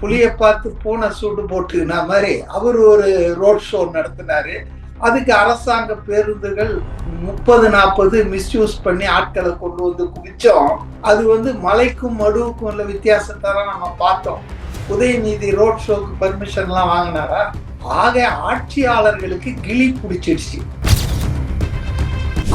புளிய பார்த்து பூனை சூடு போட்டுக்கின மாதிரி அவர் ஒரு ரோட் ஷோ நடத்தினாரு. அதுக்கு அரசாங்க பேருந்துகள் முப்பது நாற்பது மிஸ்யூஸ் பண்ணி ஆட்களை கொண்டு வந்து குவிச்சோம். அது வந்து மலைக்கும் மடுவுக்கும் உள்ள வித்தியாசத்தை நம்ம பார்த்தோம். உதயநிதி ரோட் ஷோக்கு பர்மிஷன்லாம் வாங்கினாரா? ஆக ஆட்சியாளர்களுக்கு கிளி பிடிச்சிடுச்சு.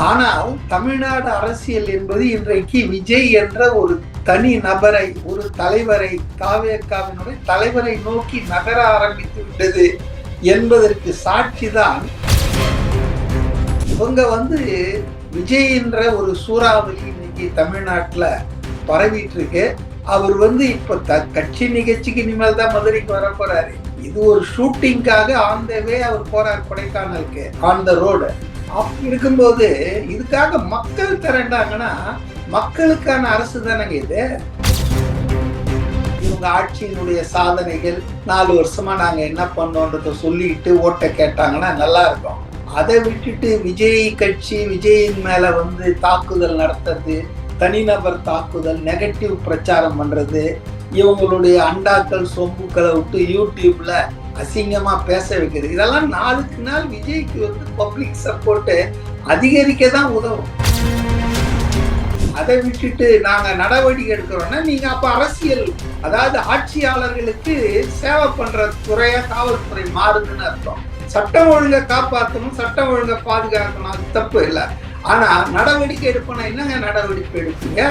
ஆனால் தமிழ்நாடு அரசியல் என்பது இன்றைக்கு விஜய் என்ற ஒரு தனி நபரை ஒரு தலைவரை காவேக்காவினுடைய தலைவரை நோக்கி நகர ஆரம்பித்து விட்டது என்பதற்கு சாட்சிதான். இவங்க வந்து விஜய் என்ற ஒரு சூறாவளி இன்னைக்கு தமிழ்நாட்டில் பரவிட்டு இருக்கு அவர் வந்து இப்ப த கட்சி நிகழ்ச்சிக்கு இனிமேல் தான் மதுரைக்கு வர போறாரு. இது ஒரு ஷூட்டிங்காக ஆன் த வே அவர் போறார் கொடைக்கானலுக்கு ஆன் த ரோடு. அப்படி இருக்கும்போது இதுக்காக மக்கள் திரண்டாங்கன்னா மக்களுக்கான அரசு தானங்க இது? இவங்க ஆட்சியினுடைய சாதனைகள் நாலு வருஷமா நாங்க என்ன பண்ணோன்றத சொல்லிட்டு ஓட்ட கேட்டாங்கன்னா நல்லா இருக்கும். அதை விட்டுட்டு விஜய் கட்சி விஜயின் மேல வந்து தாக்குதல் நடத்துறது தனிநபர் தாக்குதல் நெகட்டிவ் பிரச்சாரம் பண்றது இவங்களுடைய அண்டாக்கள் சொம்புக்களை விட்டு யூடியூப்ல அசிங்கமா பேச வைக்கிறது. இதெல்லாம் நாளுக்கு நாள் விஜய்க்கு வந்து பப்ளிக் சப்போர்ட்டு அதிகரிக்க தான் உதவும். அதை விட்டுட்டு நாங்க நடவடிக்கை எடுக்கிறோம்னா நீங்க அப்ப அரசியல் அதாவது ஆட்சியாளர்களுக்கு சேவை பண்ற துறையா காவல்துறை மாறுதுன்னு அர்த்தம். சட்டம் ஒழுங்கை காப்பாற்றணும் சட்டம் ஒழுங்கை பாதுகாக்கணும் அது தப்பு இல்லை. ஆனா நடவடிக்கை எடுப்போம்னா என்னங்க நடவடிக்கை எடுப்பீங்க?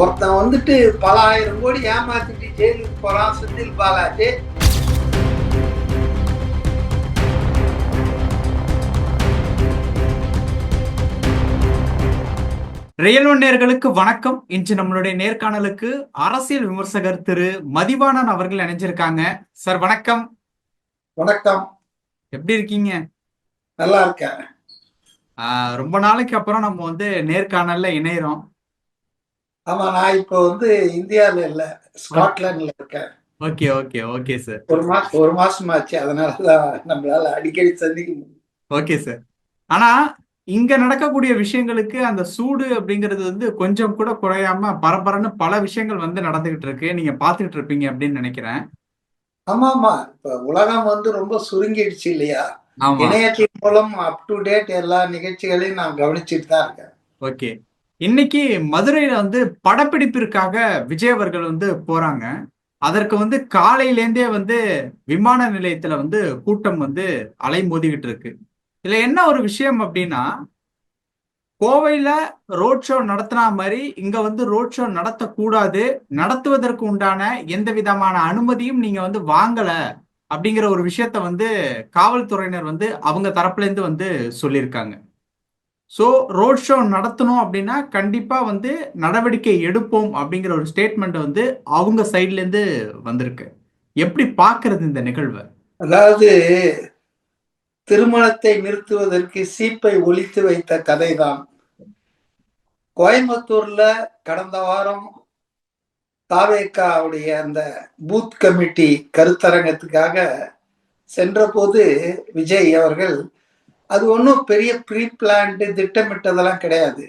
ஒருத்தன் வந்துட்டு பல ஆயிரம் கோடி ஏமாத்திட்டு ஜெயிலுக்கு போறான் செந்தில் பாலாஜி. ரியல் ஒன் நேர்களுக்கு வணக்கம். இன்று நம்மளுடைய நேர்காணலுக்கு அரசியல் விமர்சகர் திரு மதிவாணன் அவர்கள் இணைஞ்சிருக்காங்க. சார் வணக்கம். வணக்கம். எப்படி இருக்கீங்க? நல்லா இருக்கேன். ரொம்ப நாளைக்கு அப்புறம் நம்ம வந்து நேர்காணல்ல இணையறோம். ஆமா நான் இப்போ வந்து இந்தியால இல்ல ஸ்காட்லாண்ட்ல இருக்கேன். Okay okay okay sir. ஒரு மாசம் ஒரு மாசம் ஆச்சு அதனாலதான் நம்மளால அடிக்கடி சந்திக்க முடியும் ஓகே சார். ஆனா இங்க நடக்கக்கூடிய விஷயங்களுக்கு அந்த சூடு அப்படிங்கிறது வந்து கொஞ்சம் கூட குறையாம பரபரன்னு பல விஷயங்கள் வந்து நடந்துகிட்டு இருக்கு. நீங்க பாத்துக்கிட்டு இருப்பீங்க அப்படின்னு நினைக்கிறேன். ஆமா ஆமா. இப்ப உலகம் வந்து ரொம்ப சுருங்கிடுச்சு இல்லையா? இணையத்தின் மூலம் அப் டு டேட் எல்லா நிகழ்ச்சிகளையும் நான் கவனிச்சுட்டு தான் இருக்கேன். ஓகே. இன்னைக்கு மதுரையில வந்து படப்பிடிப்பிற்காக விஜய் அவர்கள் வந்து போறாங்க. அதற்கு வந்து காலையிலேருந்தே வந்து விமான நிலையத்துல வந்து கூட்டம் வந்து அலைமோதிக்கிட்டு இருக்கு. இதுல என்ன ஒரு விஷயம் அப்படின்னா கோவையில ரோட் ஷோ நடத்தினா மாதிரி இங்க வந்து ரோட் ஷோ நடத்தக்கூடாது. நடத்துவதற்கு உண்டான எந்த விதமான அனுமதியும் நீங்க வந்து வாங்கல அப்படிங்கிற ஒரு விஷயத்த வந்து காவல்துறையினர் வந்து அவங்க தரப்புல இருந்து வந்து சொல்லியிருக்காங்க. ஸோ ரோட் ஷோ நடத்தணும் அப்படின்னா கண்டிப்பாக வந்து நடவடிக்கை எடுப்போம் அப்படிங்கிற ஒரு ஸ்டேட்மெண்ட் வந்து அவங்க சைட்லேருந்து வந்திருக்கு. எப்படி பார்க்கறது இந்த நிகழ்வை? அதாவது திருமணத்தை நிறுத்துவதற்கு சீப்பை ஒழித்து வைத்த கதைதான். கோயம்புத்தூர்ல கடந்த வாரம் தாவேக்காவுடைய அந்த பூத் கமிட்டி கருத்தரங்கத்துக்காக சென்றபோது விஜய் அவர்கள் அது ஒன்றும் பெரிய ப்ரீ பிளான்டு திட்டமிட்டதெல்லாம் கிடையாது.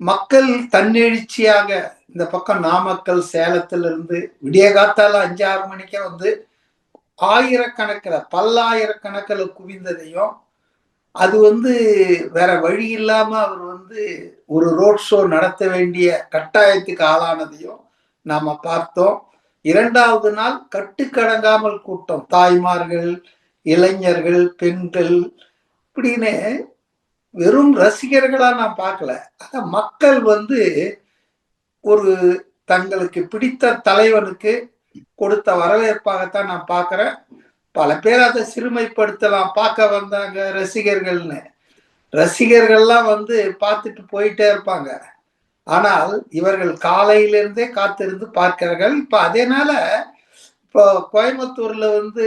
மக்கள் தன்னெழுச்சியாக இந்த பக்கம் நாமக்கல் சேலத்திலிருந்து விடிய காத்தால அஞ்சு ஆறு மணிக்கே வந்து ஆயிரக்கணக்கில் பல்லாயிரக்கணக்கில் குவிந்ததையும் அது வந்து வேற வழி இல்லாம அவர் வந்து ஒரு ரோட் ஷோ நடத்த வேண்டிய கட்டாயத்துக்கு ஆளானதையும் நாம பார்த்தோம். இரண்டாவது நாள் கட்டுக்கடங்காமல் கூட்டம். தாய்மார்கள் இளைஞர்கள் பெண்கள் இப்படின்னு வெறும் ரசிகர்களா நான் பார்க்கல. அத மக்கள் வந்து ஒரு தங்களுக்கு பிடித்த தலைவனுக்கு கொடுத்த வரவேற்பாகத்தான் நான் பார்க்குறேன். பல பேர் அதை சிறுமைப்படுத்தலாம் பார்க்க வந்தாங்க ரசிகர்கள்னு. ரசிகர்கள்லாம் வந்து பார்த்துட்டு போயிட்டே இருப்பாங்க. ஆனால் இவர்கள் காலையிலிருந்தே காத்திருந்து பார்க்கிறார்கள். இப்போ அதேனால இப்போ கோயம்புத்தூர்ல வந்து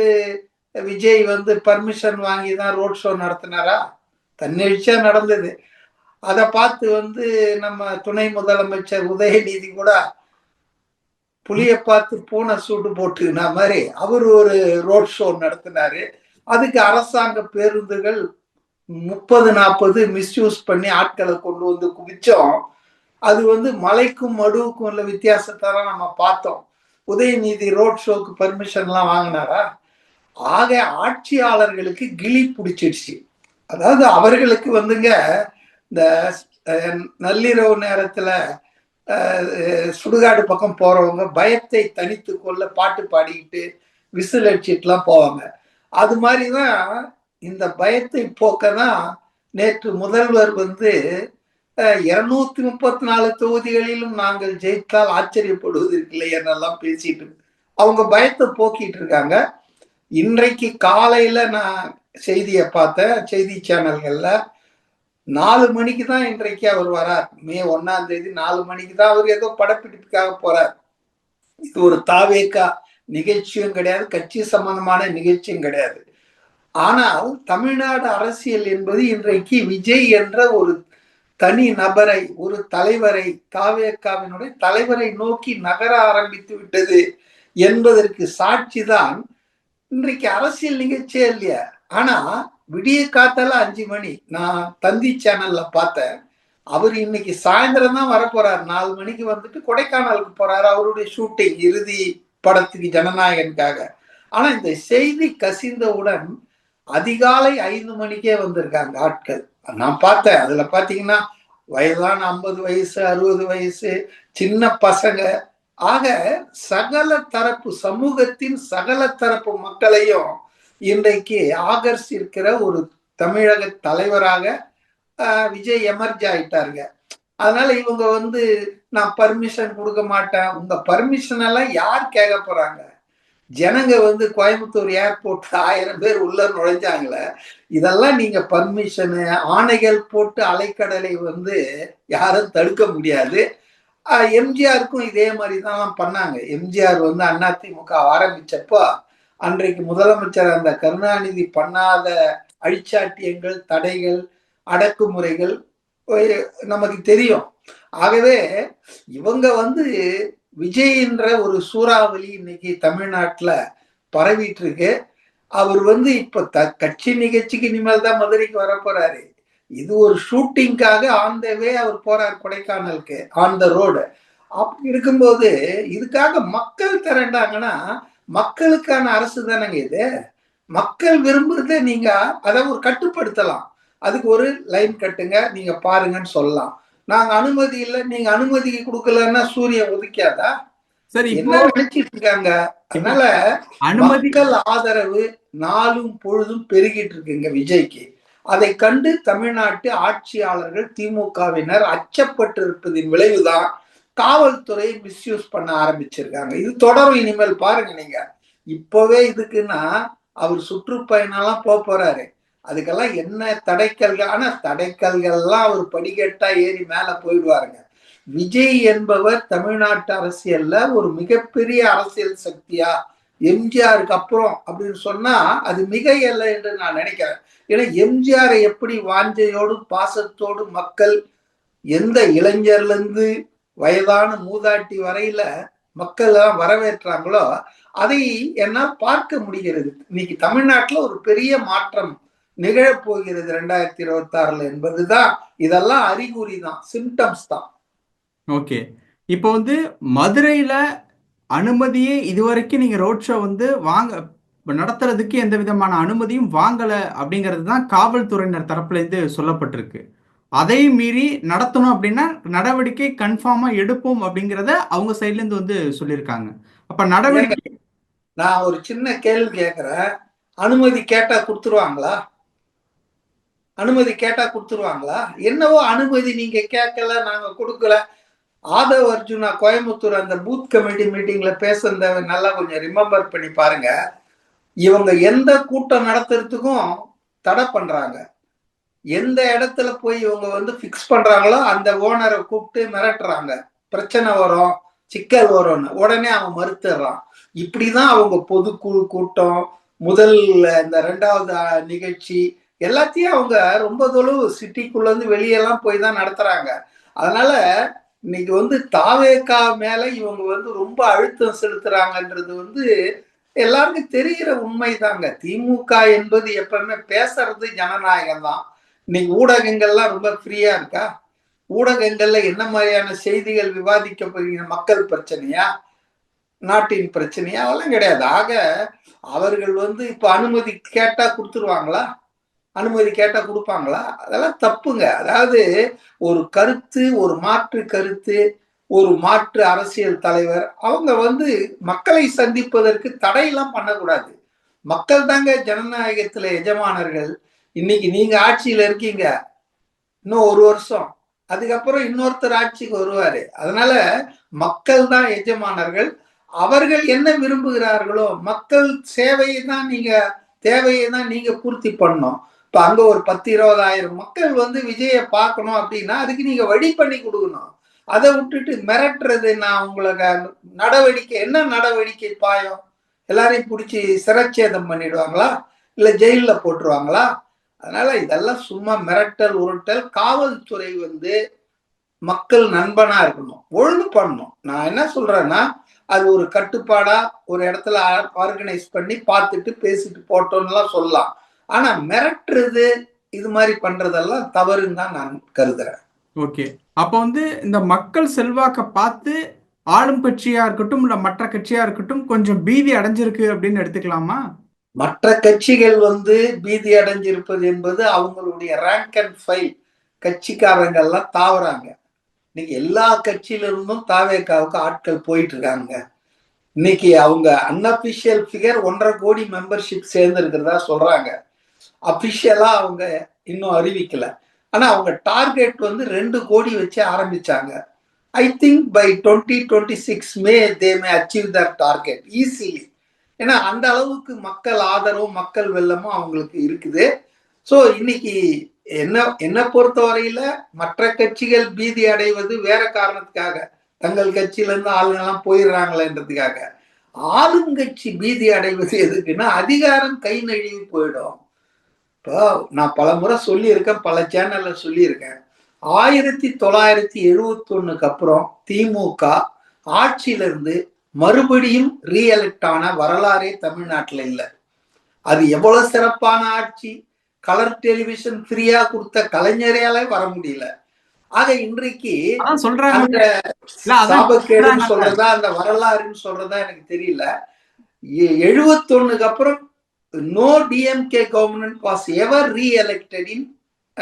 விஜய் வந்து பர்மிஷன் வாங்கி தான் ரோட் ஷோ நடத்தினாரா? தன்னிச்சா நடந்தது. அதை பார்த்து வந்து நம்ம துணை முதலமைச்சர் உதயநிதி கூட புளிய பார்த்து பூனை சூடு போட்டுக்கின மாதிரி அவர் ஒரு ரோட் ஷோ நடத்தினாரு. அதுக்கு அரசாங்க பேருந்துகள் முப்பது நாற்பது மிஸ்யூஸ் பண்ணி ஆட்களை கொண்டு வந்து குவிச்சோம். அது வந்து மலைக்கும் மடுவுக்கும் உள்ள வித்தியாசத்தை நம்ம பார்த்தோம். உதயநிதி ரோட் ஷோக்கு பர்மிஷன்லாம் வாங்கினாரா? ஆக ஆட்சியாளர்களுக்கு கிளி பிடிச்சிடுச்சு. அதாவது அவர்களுக்கு வந்துங்க இந்த நள்ளிரவு நேரத்துல சுடுகாடு பக்கம் போறவங்க பயத்தை தனித்து கொள்ள பாட்டு பாடிக்கிட்டு விசில் அடிச்சிட்டுலாம் போவாங்க. அது மாதிரிதான் இந்த பயத்தை போக்க தான் நேற்று முதல்வர் வந்து இருநூத்தி முப்பத்தி நாலு தொகுதிகளிலும் நாங்கள் ஜெயித்தால் ஆச்சரியப்படுவதற்கில்லை என்னெல்லாம் பேசிட்டு அவங்க பயத்தை போக்கிட்டு இருக்காங்க. இன்றைக்கு காலையில நான் செய்தியை பார்த்தேன் செய்தி சேனல்கள்ல. நாலு மணிக்கு தான் இன்றைக்கு அவர் வரார். மே ஒன்னாம் தேதி நாலு மணிக்கு தான் அவர் ஏதோ படப்பிடிப்புக்காக போறார். இது ஒரு தாவேக்கா நிகழ்ச்சியும் கிடையாது கட்சி சம்பந்தமான நிகழ்ச்சியும் கிடையாது. ஆனால் தமிழ்நாடு அரசியல் என்பது இன்றைக்கு விஜய் என்ற ஒரு தனி நபரை ஒரு தலைவரை தாவேக்காவினுடைய தலைவரை நோக்கி நகர ஆரம்பித்து விட்டது என்பதற்கு சாட்சி தான் இன்றைக்கு அரசியல் நிகழ்ச்சியே இல்லையா. ஆனா விடிய காத்தால அஞ்சு மணி. நான் தந்தி சேனல்ல பார்த்தேன். அவர் இன்னைக்கு சாயந்தரம் தான் வரப்போறாரு. நாலு மணிக்கு வந்துட்டு கொடைக்கானலுக்கு போறாரு. அவருடைய ஷூட்டிங் இறுதி படத்துக்கு ஜனநாயகனுக்காக. ஆனா இந்த செய்தி கசிந்தவுடன் அதிகாலை ஐந்து மணிக்கே வந்திருக்காங்க ஆட்கள். நான் பார்த்தேன். அதுல பாத்தீங்கன்னா வயதான ஐம்பது வயசு அறுபது வயசு சின்ன பசங்க. ஆக சகல தரப்பு சமூகத்தின் சகல தரப்பு மக்களையும் இன்றைக்கு ஆகர்ஷிக்கிற ஒரு தமிழக தலைவராக விஜய் எமர்ஜ் ஆயிட்டாருங்க. அதனால இவங்க வந்து நான் பர்மிஷன் கொடுக்க மாட்டேன். உங்க பர்மிஷன் எல்லாம் யார் கேட்க போறாங்க? ஜனங்க வந்து கோயம்புத்தூர் ஏர்போர்ட் ஆயிரம் பேர் உள்ள நுழைஞ்சாங்களே. இதெல்லாம் நீங்க பர்மிஷனு ஆணைகள் போட்டு அலைக்கடலை வந்து யாரும் தடுக்க முடியாது. எம்ஜிஆருக்கும் இதே மாதிரி தான் பண்ணாங்க. எம்ஜிஆர் வந்து அதிமுக ஆரம்பிச்சப்போ அன்றைக்கு முதலமைச்சர் அந்த கருணாநிதி பண்ணாத அழிச்சாட்டியங்கள் தடைகள் அடக்குமுறைகள் நமக்கு தெரியும். ஆகவே இவங்க வந்து விஜய் என்ற ஒரு சூறாவளி இன்னைக்கு தமிழ்நாட்டில் பரவிட்டு இருக்கு அவர் வந்து இப்ப த கட்சி நிகழ்ச்சிக்கு இனிமேல் தான் மதுரைக்கு வர போறாரு. இது ஒரு ஷூட்டிங்காக ஆன் த வே அவர் போறார் கொடைக்கானலுக்கு ஆன் த ரோடு. அப்படி இருக்கும்போது இதுக்காக மக்கள் திரண்டாங்கன்னா மக்களுக்கான அரசு தானேங்க இது? மக்கள் விரும்புறதை நீங்க அதை ஒரு கட்டுப்படுத்தலாம். அதுக்கு ஒரு லைன் கட்டுங்க நீங்க பாருங்கன்னு சொல்லலாம். நாங்க அனுமதி இல்லை நீங்க அனுமதி கொடுக்கலன்னா சூரியன் உதிக்காதா? சரி என்ன நினைச்சிட்டு இருக்காங்க? அதனால அனுமதி மக்கள் ஆதரவு நாளும் பொழுதும் பெருகிட்டு இருக்குங்க விஜய்க்கு. அதை கண்டு தமிழ்நாட்டு ஆட்சியாளர்கள் திமுகவினர் அச்சப்பட்டிருப்பதின் விளைவுதான் காவல்துறை மிஸ்யூஸ் பண்ண ஆரம்பிச்சிருக்காங்க. இது தொடரும் இனிமேல் பாருங்க நீங்க. இப்பவே இதுக்குன்னா அவர் சுற்றுப்பயணம்லாம் போக போறாரு. அதுக்கெல்லாம் என்ன தடைக்கல்கள்? ஆனா தடைக்கல்கள்லாம் அவர் படிக்கட்டா ஏறி மேல போயிடுவாருங்க. விஜய் என்பவர் தமிழ்நாட்டு அரசியல்ல ஒரு மிகப்பெரிய அரசியல் சக்தியா எம்ஜிஆருக்கு அப்புறம் அப்படின்னு சொன்னா அது மிக என்று நான் நினைக்கிறேன். ஏன்னா எம்ஜிஆரை எப்படி வாஞ்சையோடு பாசத்தோடு மக்கள் எந்த இளைஞர்ல இருந்து வயதான மூதாட்டி வரையில மக்கள் எல்லாம் வரவேற்றாங்களோ அதை என்னால் பார்க்க முடிகிறது. இன்னைக்கு தமிழ்நாட்டில் ஒரு பெரிய மாற்றம் நிகழப்போகிறது ரெண்டாயிரத்தி இருபத்தி ஆறுல என்பதுதான். இதெல்லாம் அறிகுறி தான் சிம்டம்ஸ் தான். ஓகே. இப்போ வந்து மதுரையில அனுமதியே இதுவரைக்கும் நீங்க ரோட் ஷோ வந்து வாங்க நடத்துறதுக்கு எந்த விதமான அனுமதியும் வாங்கல அப்படிங்கிறது தான் காவல்துறையினர் தரப்புல இருந்து சொல்லப்பட்டிருக்கு. அதை மீறி நடத்தணும் அப்படின்னா நடவடிக்கை கன்ஃபார்மா எடுப்போம் அப்படிங்கிறத அவங்க சைட்ல இருந்து வந்து சொல்லியிருக்காங்க. அப்ப நடவடிக்கை நான் ஒரு சின்ன கேள்வி கேட்கிறேன். அனுமதி கேட்டா கொடுத்துருவாங்களா? அனுமதி கேட்டா கொடுத்துருவாங்களா? என்னவோ அனுமதி நீங்க கேட்கல நாங்க கொடுக்கல. ஆதவ் அர்ஜுனா கோயம்புத்தூர் அந்த பூத் கமிட்டி மீட்டிங்ல பேசுறத நல்லா கொஞ்சம் ரிமெம்பர் பண்ணி பாருங்க. இவங்க எந்த கூட்டம் நடத்துறதுக்கும் தடை பண்றாங்க. எந்த இடத்துல போய் இவங்க வந்து ஃபிக்ஸ் பண்றாங்களோ அந்த ஓனரை கூப்பிட்டு மிரட்டுறாங்க. பிரச்சனை வரும் சிக்கல் வரும்னு. உடனே அவன் மறுத்துடுறான். இப்படிதான் அவங்க பொதுக்குழு கூட்டம் முதல் இந்த ரெண்டாவது நிகழ்ச்சி எல்லாத்தையும் அவங்க ரொம்ப தொழு சிட்டிக்குள்ள இருந்து வெளியெல்லாம் போய் தான் நடத்துறாங்க. அதனால இன்னைக்கு வந்து தாவேக்கா மேல இவங்க வந்து ரொம்ப அழுத்தம் செலுத்துறாங்கன்றது வந்து எல்லாருக்கும் தெரிகிற உண்மைதாங்க. திமுக என்பது எப்பவுமே பேசுறது ஜனநாயகம் தான் இன்னைக்கு ஊடகங்கள்லாம் ரொம்ப ஃப்ரீயா இருக்கா? ஊடகங்கள்ல என்ன மாதிரியான செய்திகள் விவாதிக்கப்படுகிற மக்கள் பிரச்சனையா? நாட்டின் பிரச்சனையா? அதெல்லாம் கிடையாது. ஆக அவர்கள் வந்து இப்ப அனுமதி கேட்டா கொடுத்துருவாங்களா? அனுமதி கேட்டா கொடுப்பாங்களா? அதெல்லாம் தப்புங்க. அதாவது ஒரு கருத்து ஒரு மாற்று கருத்து ஒரு மாற்று அரசியல் தலைவர் அவங்க வந்து மக்களை சந்திப்பதற்கு தடையெல்லாம் பண்ணக்கூடாது. மக்கள் தாங்க ஜனநாயகத்துல எஜமானர்கள். இன்னைக்கு நீங்க ஆட்சியில இருக்கீங்க. இன்னும் ஒரு வருஷம். அதுக்கப்புறம் இன்னொருத்தர் ஆட்சிக்கு வருவாரு. அதனால மக்கள் தான் எஜமானர்கள். அவர்கள் என்ன விரும்புகிறார்களோ மக்கள் சேவையை தான் நீங்க தேவையை தான் நீங்க பூர்த்தி பண்ணணும். இப்ப அங்க ஒரு பத்து இருபதாயிரம் மக்கள் வந்து விஜயை பார்க்கணும் அப்படின்னா அதுக்கு நீங்க வழி பண்ணி கொடுக்கணும். அதை விட்டுட்டு மிரட்டுறது நான் உங்களுக்கு நடவடிக்கை என்ன நடவடிக்கை பாயம்? எல்லாரையும் பிடிச்சி சிரச்சேதம் பண்ணிடுவாங்களா? இல்ல ஜெயில போட்டுருவாங்களா? அதனால இதெல்லாம் சும்மா மிரட்டல் உருட்டல். காவல்துறை வந்து மக்கள் நண்பனா இருக்கணும். ஒழுங்கு பண்ணணும். நான் என்ன சொல்றேன்னா அது ஒரு கட்டுப்பாடா ஒரு இடத்துல ஆர்கனைஸ் பண்ணி பார்த்துட்டு பேசிட்டு போட்டோம்லாம் சொல்லலாம். ஆனா மிரட்டுறது இது மாதிரி பண்றதெல்லாம் தவறுன்னு தான் நான் கருதுறேன். ஓகே. அப்போ வந்து இந்த மக்கள் செல்வாக்க பார்த்து ஆளும் கட்சியா இருக்கட்டும் இல்ல மற்ற கட்சியா இருக்கட்டும் கொஞ்சம் பீதி அடைஞ்சிருக்கு அப்படின்னு எடுத்துக்கலாமா? மற்ற கட்சிகள் வந்து பீதி அடைஞ்சிருப்பது என்பது அவங்களுடைய ரேங்க் அண்ட் ஃபைல் கட்சிக்காரங்கள்லாம் தாவறாங்க. இன்னைக்கு எல்லா கட்சியிலிருந்தும் தாவேக்காவுக்கு ஆட்கள் போயிட்டு இருக்காங்க இன்னைக்கு அவங்க அன்அபிஷியல் ஃபிகர் ஒன்றரை கோடி மெம்பர்ஷிப் சேர்ந்துருக்கிறதா சொல்றாங்க. அபிஷியலா அவங்க இன்னும் அறிவிக்கல. ஆனா அவங்க டார்கெட் வந்து ரெண்டு கோடி வச்சு ஆரம்பிச்சாங்க. I think by twenty twenty six may they may achieve their target easily ஏன்னா அந்த அளவுக்கு மக்கள் ஆதரவும் மக்கள் வெள்ளமும் அவங்களுக்கு இருக்குது. ஸோ இன்னைக்கு என்ன என்ன பொறுத்தவரையில மற்ற கட்சிகள் பீதி அடைவது வேற காரணத்துக்காக. தங்கள் கட்சியிலேருந்து ஆளுங்கெல்லாம் போயிடுறாங்களேன்றதுக்காக. ஆளுங்கட்சி பீதி அடைவது எதுக்குன்னா அதிகாரம் கை நழுவி போயிடும். இப்போ நான் பல முறை சொல்லியிருக்கேன் பல சேனல்ல சொல்லியிருக்கேன். ஆயிரத்தி தொள்ளாயிரத்தி எழுவத்தி ஒண்ணுக்கு அப்புறம் திமுக ஆட்சியிலிருந்து மறுபடியும் ரீஎலெக்ட் ஆன வரலாறே தமிழ்நாட்டில் இல்லை. அது எவ்வளவு சிறப்பான ஆட்சி? கலர் டெலிவிஷன் ஃப்ரீயா கொடுத்த கலைஞரையால வர முடியல. ஆக இன்றைக்கு சொல்றாங்க. சாபக்கேடுன்னு சொல்றதா அந்த வரலாறுன்னு சொல்றதா எனக்கு தெரியல. எழுபத்தொன்னுக்கு அப்புறம் no DMK government was ever reelected in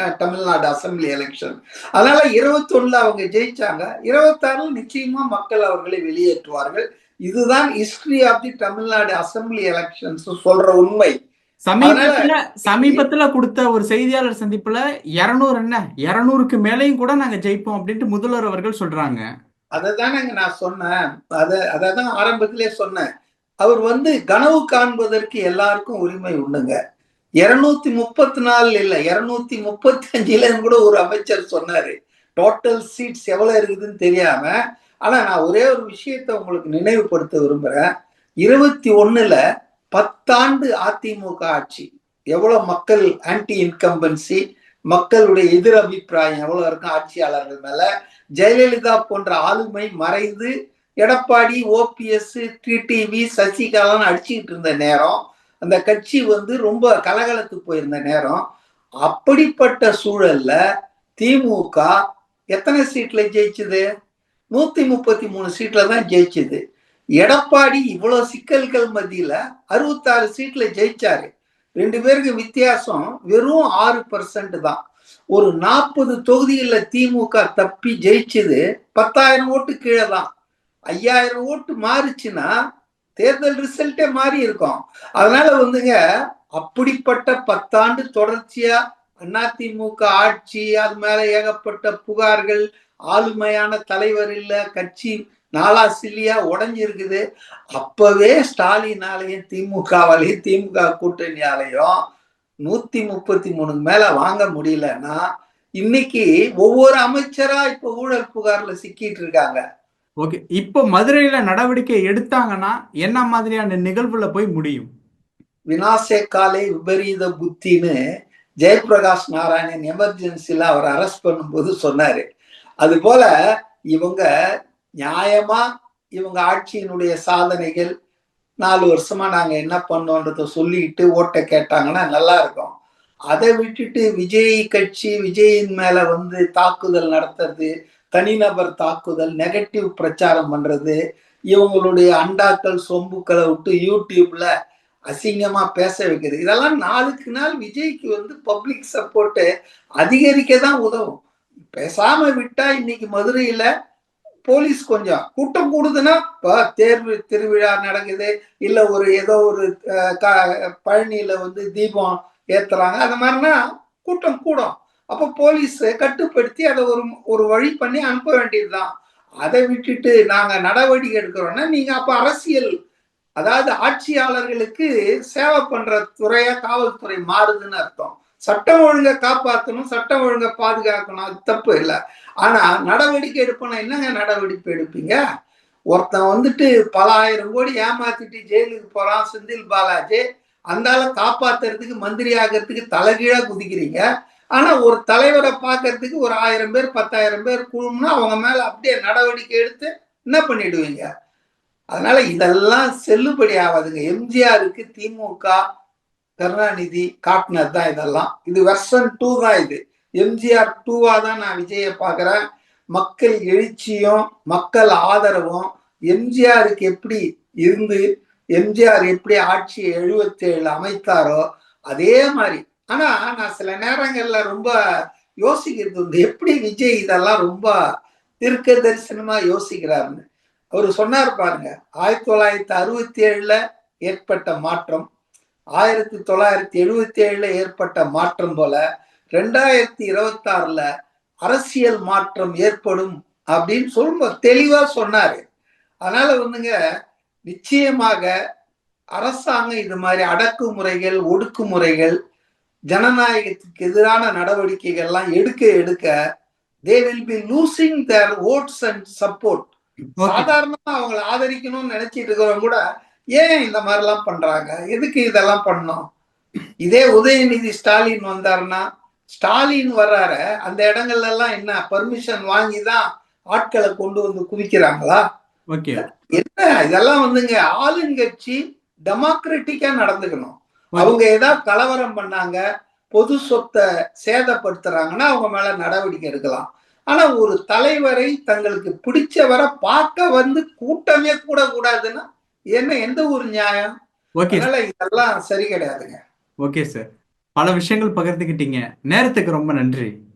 Tamil Nadu assembly election அதனால இருபத்தொன்னுல அவங்க ஜெயிச்சாங்க. இருபத்தாறுல நிச்சயமா மக்கள் அவர்களை வெளியேற்றுவார்கள். இதுதான் history of the Tamil Nadu assembly elections சொல்ற உண்மை. சமீபத்துல சமீபத்துல கொடுத்த ஒரு செய்தியாளர் சந்திப்புல இருநூறு என்ன? இருநூறுக்கு மேலையும் கூட நாங்க ஜெயிப்போம் அப்படின்ட்டு முதல்வர் அவர்கள் சொல்றாங்க. அதை தானேங்க நான் சொன்னேன். அதை அதை தான் ஆரம்பத்திலே சொன்னேன். அவர் வந்து கனவு காண்பதற்கு எல்லாருக்கும் உரிமை உண்டுங்க. இருநூத்தி முப்பத்தி நாலு இல்ல இருநூத்தி முப்பத்தி அஞ்சுல கூட ஒரு அமைச்சர் சொன்னாரு. டோட்டல் சீட்ஸ் எவ்வளவு இருக்குதுன்னு தெரியாம ஆனா நான் ஒரே ஒரு விஷயத்த உங்களுக்கு நினைவுபடுத்த விரும்புறேன். இருபத்தி ஒண்ணுல பத்தாண்டு அதிமுக ஆட்சி எவ்வளவு மக்கள் ஆன்டி இன்கம்பன்சி மக்களுடைய எதிர் அபிப்பிராயம் எவ்வளவு இருக்கும் ஆட்சியாளர்கள் மேல ஜெயலலிதா போன்ற ஆளுமை மறைந்து எடப்பாடி ஓபிஎஸ் டிடிவி சசிகலான்னு அடிச்சுக்கிட்டு இருந்த நேரம் அந்த கட்சி வந்து ரொம்ப கலகலத்து போயிருந்த நேரம். அப்படிப்பட்ட சூழல்ல திமுக எத்தனை சீட்ல ஜெயிச்சுது? நூத்தி முப்பத்தி மூணு சீட்ல தான் ஜெயிச்சுது. எடப்பாடி இவ்வளவு சிக்கல்கள் மத்தியில அறுபத்தாறு சீட்ல ஜெயிச்சாரு. ரெண்டு பேருக்கு வித்தியாசம் வெறும் ஆறு பர்சன்ட் தான். ஒரு நாற்பது தொகுதிகள்ல திமுக தப்பி ஜெயிச்சது பத்தாயிரம் ஓட்டு கீழே தான். ஐயாயிரம் ஓட்டு மாறுச்சுன்னா தேர்தல் ரிசல்ட்டே மாறி இருக்கும். அதனால வந்துங்க அப்படிப்பட்ட பத்தாண்டு தொடர்ச்சியா அதிமுக ஆட்சி அது மேல ஏகப்பட்ட புகார்கள் ஆளுமையான தலைவர் இல்ல கட்சி நாலா சில்லியா உடஞ்சிருக்குது. அப்பவே ஸ்டாலினாலையும் திமுகவாலையும் திமுக கூட்டணியாலையும் நூத்தி முப்பத்தி மூணுக்கு மேல வாங்க முடியலன்னா இன்னைக்கு ஒவ்வொரு அமைச்சரா இப்ப ஊழல் புகார்ல சிக்கிட்டு இருக்காங்க. ஓகே. இப்போ மதுரையில நடவடிக்கை எடுத்தாங்கன்னா என்ன மாதிரியான நிகழ்வுல போய் முடியும்? வினாசே காலை விபரீத புத்தின்னு ஜெயபிரகாஷ் நாராயணன் எமர்ஜென்சில அவர் அரெஸ்ட் பண்ணும்போது சொன்னாரு. அது போல இவங்க நியாயமா இவங்க ஆட்சியினுடைய சாதனைகள் நாலு வருஷமா நாங்க என்ன பண்ணோன்றத சொல்லிட்டு ஓட்டை கேட்டாங்கன்னா நல்லா இருக்கும். அதை விட்டுட்டு விஜய் கட்சி விஜயின் மேல வந்து தாக்குதல் நடத்துறது தனிநபர் தாக்குதல் நெகட்டிவ் பிரச்சாரம் பண்றது இவங்களுடைய அண்டாக்கள் சொம்புக்களை விட்டு யூடியூப்ல அசிங்கமா பேச வைக்கிறது. இதெல்லாம் நாளுக்கு நாள் விஜய்க்கு வந்து பப்ளிக் சப்போர்ட்டு அதிகரிக்க தான் உதவும். பேசாம விட்டா இன்னைக்கு மதுரையில போலீஸ் கொஞ்சம் கூட்டம் கூடுதுன்னா இப்போ தேர்வு திருவிழா நடக்குது. இல்ல ஒரு ஏதோ ஒரு க- பழனியில வந்து தீபம் ஏத்துறாங்க. அது மாதிரினா கூட்டம் கூடும். அப்போ போலீஸ் கட்டுப்படுத்தி அதை ஒரு ஒரு வழி பண்ணி அனுப்ப வேண்டியதுதான். அதை விட்டுட்டு நாங்க நடவடிக்கை எடுக்கிறோம்னா நீங்க அப்ப அரசியல் அதாவது ஆட்சியாளர்களுக்கு சேவை பண்ற துறையா காவல்துறை மாறுதுன்னு அர்த்தம். சட்டம் ஒழுங்கை காப்பாற்றணும் சட்டம் ஒழுங்கை பாதுகாக்கணும் அது தப்பு இல்லை. ஆனா நடவடிக்கை எடுப்போம்னா என்னங்க நடவடிக்கை எடுப்பீங்க? ஒருத்தன் வந்துட்டு பல ஆயிரம் கோடி ஏமாத்திட்டு ஜெயிலுக்கு போறான் செந்தில் பாலாஜி. அந்தால காப்பாத்துறதுக்கு மந்திரி ஆகிறதுக்கு தலைகீழா குதிக்கிறீங்க. ஆனா ஒரு தலைவரை பார்க்கறதுக்கு ஒரு ஆயிரம் பேர் பத்தாயிரம் பேர் குழும்னா அவங்க மேல அப்படியே நடவடிக்கை எடுத்து என்ன பண்ணிடுவீங்க? அதனால இதெல்லாம் செல்லுபடி ஆகாதுங்க. எம்ஜிஆருக்கு திமுக கருணாநிதி காட்டினது தான் இதெல்லாம். இது வெர்ஷன் டூ தான் இது. எம்ஜிஆர் டூவா தான் நான் விஜயை பார்க்குறேன். மக்கள் எழுச்சியும் மக்கள் ஆதரவும் எம்ஜிஆருக்கு எப்படி இருந்து எம்ஜிஆர் எப்படி ஆட்சியை எழுபத்தி ஏழு அமைத்தாரோ அதே மாதிரி ஆனா நான் சில நேரங்கள்ல ரொம்ப யோசிக்கிறது உண்டு. எப்படி விஜய் இதெல்லாம் ரொம்ப தீர்க்க தரிசனமா யோசிக்கிறாருன்னு. அவர் சொன்னார் பாருங்க ஆயிரத்தி தொள்ளாயிரத்தி அறுபத்தி ஏழுல ஏற்பட்ட மாற்றம் ஆயிரத்தி தொள்ளாயிரத்தி எழுபத்தி ஏழுல ஏற்பட்ட மாற்றம் போல ரெண்டாயிரத்தி இருபத்தி ஆறுல அரசியல் மாற்றம் ஏற்படும் அப்படின்னு சொல்லும் தெளிவா சொன்னாரு. அதனால வந்துங்க நிச்சயமாக அரசாங்கம் இது மாதிரி அடக்குமுறைகள் ஒடுக்குமுறைகள் ஜனநாயகத்துக்கு எதிரான நடவடிக்கைகள்லாம் எடுக்க எடுக்க they will be losing their votes and support சாதாரணமா அவங்களை ஆதரிக்கணும்னு நினைச்சிட்டு இருக்கிறவங்க கூட ஏன் இந்த மாதிரிலாம் பண்றாங்க? எதுக்கு இதெல்லாம் பண்ணோம்? இதே உதயநிதி ஸ்டாலின் வந்தாருன்னா ஸ்டாலின் வர்றாரு அந்த இடங்கள்ல எல்லாம் என்ன பர்மிஷன் வாங்கி தான் ஆட்களை கொண்டு வந்து குவிக்கிறாங்களா? என்ன இதெல்லாம் வந்துங்க ஆளுங்கட்சி டெமோக்ராட்டிக்கா நடந்துக்கணும். அவங்க ஏதாவது கலவரம் பண்ணாங்க பொது சொத்தை சேதப்படுத்துறாங்கன்னா அவங்க மேல நடவடிக்கை எடுக்கலாம். ஆனா ஒரு தலைவரை தங்களுக்கு பிடிச்சவரை பார்க்க வந்து கூட்டமே கூட கூடாதுன்னா என்ன எந்த ஒரு நியாயம்? அதனால இதெல்லாம் சரி கிடையாதுங்க. Okay sir. பல விஷயங்கள் பகிர்ந்துக்கிட்டீங்க நேரத்துக்கு ரொம்ப நன்றி.